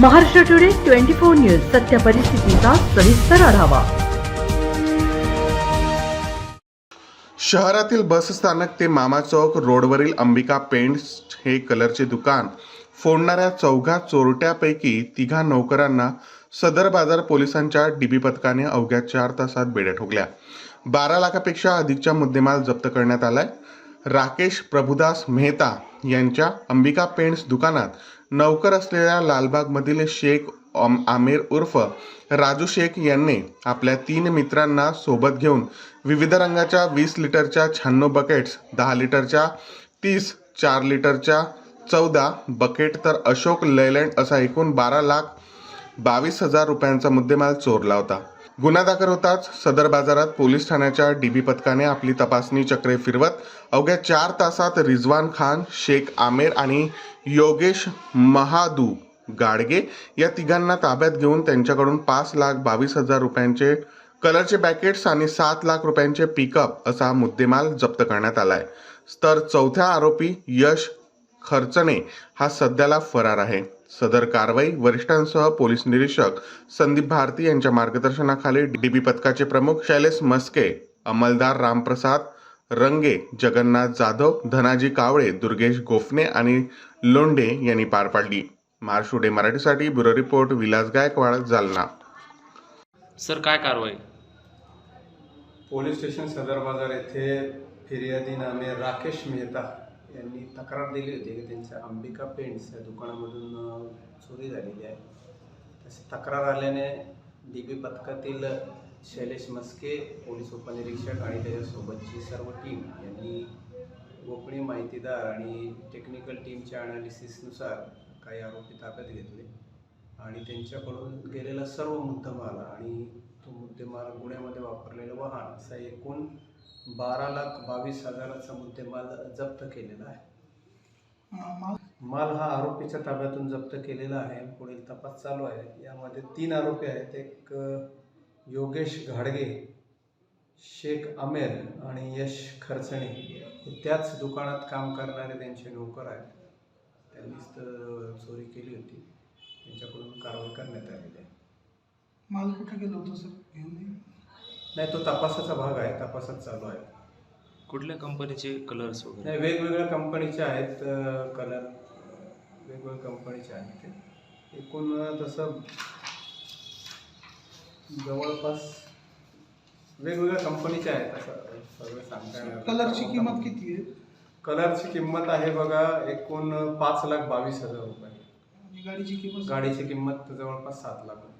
Maharashtra today twenty four news सत्य परिस्थितीचा सविस्तर आढावा. शहरातील बसस्थानक ते मामा चौक रोडवरील अंबिका पेंट्स हे कलरचे दुकान फोडणाऱ्या चौघा चोरट्यापैकी तिघा नोकरांना सदर बाजार पोलिसांच्या डीबी पथकाने अवघ्या चार तासात बेड्या ठोकल्या. बारा लाखापेक्षा अधिकचा मुद्देमाल जप्त करण्यात आलाय. राकेश प्रभुदास मेहता यांच्या अंबिका पेंट्स दुकानात नौकर असलेल्या लालबागमधील शेख आमिर उर्फ राजू शेख यांनी आपल्या तीन मित्रांना सोबत घेऊन विविध रंगाच्या वीस लिटरच्या शहाण्णव बकेट्स दहा लिटरच्या तीस चार लिटरच्या चौदा बकेट तर अशोक लेलँड असा एकूण बारा लाख बावीस हजार रुपयांचा मुद्देमाल चोरला होता. गुन्हा दाखल होताच सदर बाजारात पोलीस ठाण्याच्या डीबी पथकाने आपली तपासणी चक्रे फिरवत अवघ्या चार तासात रिजवान खान शेख आमेर आणि योगेश महादू गाडगे या तिघांना ताब्यात घेऊन त्यांच्याकडून पाच लाख बावीस हजार रुपयांचे कलरचे पॅकेट्स आणि सात लाख रुपयांचे पिकअप असा मुद्देमाल जप्त करण्यात आलाय. तर चौथ्या आरोपी यश खर्चणे हा सध्याला फरार आहे. सदर कारवाई वरिष्ठांसह पोलीस निरीक्षक संदीप भारती यांच्या मार्गदर्शनाखाली डीबी पथकाचे प्रमुख शैलेश मस्के अंमलदार रामप्रसाद रंगे जगन्नाथ जाधव धनाजी कावळे दुर्गेश गोफणे आणि लोंढे यांनी पार पाडली. महाराष्ट्र डे मराठीसाठी bureau report Vilas Gaikwad Jalna. Sir काय कारवाई? पोलीस स्टेशन सदर बाजार येथे फिर्यादी नामे राकेश मेहता यांनी तक्रार दिली होती की त्यांच्या अंबिका पेंट्स या दुकानामधून चोरी झालेली आहे. तशी तक्रार आल्याने डी बी पथकातील शैलेश मस्के पोलीस उपनिरीक्षक आणि त्याच्यासोबतची सर्व टीम यांनी गोपनीय माहितीदार आणि टेक्निकल टीमच्या अनालिसिसनुसार काही आरोपी ताब्यात घेतले आणि त्यांच्याकडून गेलेला सर्व मुद्देमाल आणि तो मुद्देमाल गुन्ह्यामध्ये वापरलेलं वाहन असा एकूण बारा लाख बावीस हजाराचा मुद्देमाल जप्त केलेला आहे. माल हा आरोपीच्या ताब्यातून जप्त केलेला आहे. पुढील तपास चालू आहे. यामध्ये तीन आरोपी आहेत. एक योगेश घाडगे शेख आमेर आणि यश खर्चणे. हे त्याच दुकानात काम करणारे त्यांचे नोकर आहेत. त्यांनीच तर चोरी केली होती. त्यांच्याकडून कारवाई करण्यात आलेली आहे. माल कुठे गेलो होतो सर? घेऊन. नाही तो तपासाचा भाग आहे तपासात चालू आहे. कुठल्या कंपनीचे कलर्स वगैरे? नाही वेगवेगळ्या कंपनीचे आहेत कलर वेगवेगळ्या कंपनीचे आहेत ते. एकूण तसं जवळपास वेगवेगळ्या कंपनीचे आहेत असं सगळं सांगता येणार. कलरची किंमत किती आहे? कलरची किंमत आहे बघा एकूण पाच लाख बावीस हजार रुपये. आणि गाडीची किंमत? गाडीची किंमत जवळपास सात लाख रुपये.